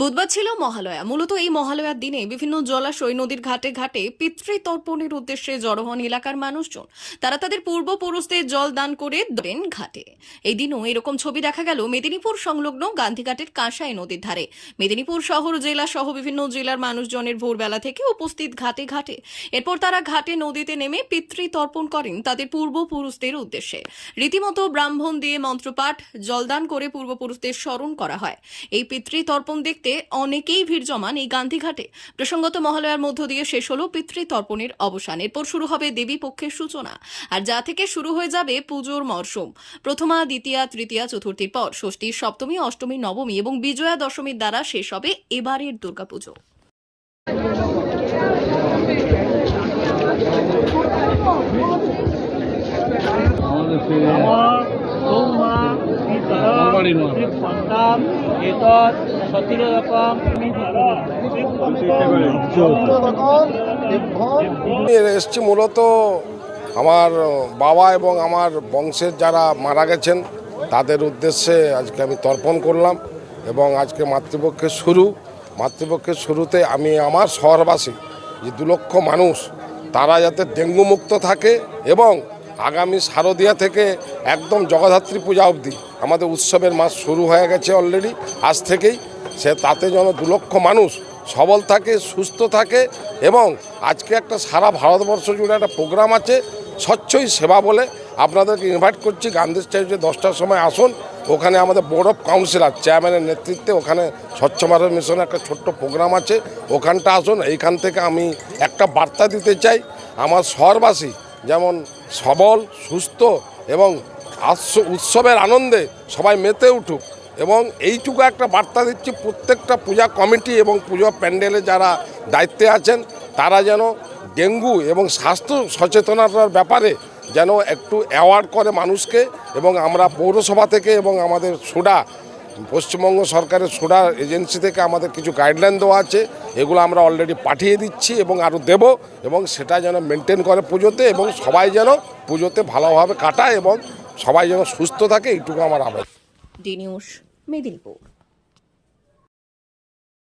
বুধবার ছিল মহালয়া। মূলত এই মহালয়ার দিনে বিভিন্ন জলাশয়, নদীর ঘাটে ঘাটে পিতৃতর্পণের উদ্দেশ্যে জড়ো হন এলাকার মানুষজন, তারা তাদের পূর্বপুরুষদের জল দান করে দেন ঘাটে। এই দিনও এরকম ছবি দেখা গেল মেদিনীপুর সংলগ্ন গান্ধীঘাটের কাঁসাই নদীর ধারে। মেদিনীপুর শহর, জেলা সহ বিভিন্ন জেলার মানুষজনের ভোরবেলা থেকে উপস্থিত ঘাটে ঘাটে। এরপর তারা ঘাটে নদীতে নেমে পিতৃতর্পণ করেন তাদের পূর্বপুরুষদের উদ্দেশ্যে। রীতিমতো ব্রাহ্মণ দিয়ে মন্ত্রপাঠ জলদান করে পূর্বপুরুষদের স্মরণ করা হয়। এই পিতৃতর্পণ দেখতে অনেকেই ভিড় জমান এই গান্ধীঘাটে প্রসঙ্গত মহালয়ার মধ্য দিয়ে শেষ হলো পিতৃতর্পণের অবসান। এরপর শুরু হবে দেবী পক্ষের সূচনা। আর যা থেকে শুরু হয়ে যাবে পুজোর মরশুম। প্রথমা দ্বিতীয়া তৃতীয়া চতুর্থীর পর ষষ্ঠী সপ্তমী অষ্টমী নবমী এবং বিজয়া দশমীর দ্বারা শেষ হবে এবারের দুর্গাপুজো। আমার সতিরকম আমি এসেছি মূলত আমার বাবা এবং আমার বংশের যারা মারা গেছেন, তাদের উদ্দেশ্যে আজকে আমি তর্পণ করলাম এবং আজকে মাতৃপক্ষের শুরু। মাতৃপক্ষের শুরুতে আমি আমার শহরবাসী, যে দু লক্ষ মানুষ, তারা যাতে ডেঙ্গু মুক্ত থাকে এবং আগামী শারদিয়া থেকে একদম জগদ্ধাত্রী পূজা অবধি আমাদের উৎসবের মাস শুরু হয়ে গেছে অলরেডি আজ থেকেই সে তাতে যেন দু লক্ষ মানুষ সবল থাকে, সুস্থ থাকে এবং আজকে একটা সারা ভারতবর্ষ জুড়ে একটা প্রোগ্রাম আছে স্বচ্ছই সেবা বলে। আপনাদেরকে ইনভাইট করছি, গান্ধী স্ট্যাচুতে দশটার সময় আসুন। ওখানে আমাদের বোর্ড অফ কাউন্সিলর চেয়ারম্যানের নেতৃত্বে ওখানে স্বচ্ছ ভারত মিশনের একটা ছোট্ট প্রোগ্রাম আছে। ওখানটা আসুন, এইখান থেকে আমি একটা বার্তা দিতে চাই। আমার শহরবাসী যেমন সবল, সুস্থ এবং উৎসবের আনন্দে সবাই মেতে উঠুক এবং এইটুকু একটা বার্তা দিচ্ছি, প্রত্যেকটা পূজা কমিটি এবং পুজো প্যান্ডেলে যারা দায়িত্বে আছেন, তারা যেন ডেঙ্গু এবং স্বাস্থ্য সচেতনতার ব্যাপারে যেন একটু অ্যাওয়ার্ড করে মানুষকে এবং আমরা পৌরসভা থেকে এবং আমাদের সুডা, পশ্চিমবঙ্গ সরকারের সুডা এজেন্সি থেকে আমাদের কিছু গাইডলাইন দেওয়া আছে, এগুলো আমরা অলরেডি পাঠিয়ে দিচ্ছি এবং আরও দেব এবং সেটা যেন মেনটেন করে পুজোতে এবং সবাই যেন পুজোতে ভালোভাবে কাটায় এবং সবাই যেন সুস্থ থাকে এইটুকু আমার আবেদন। ডি মেদিনীপুর।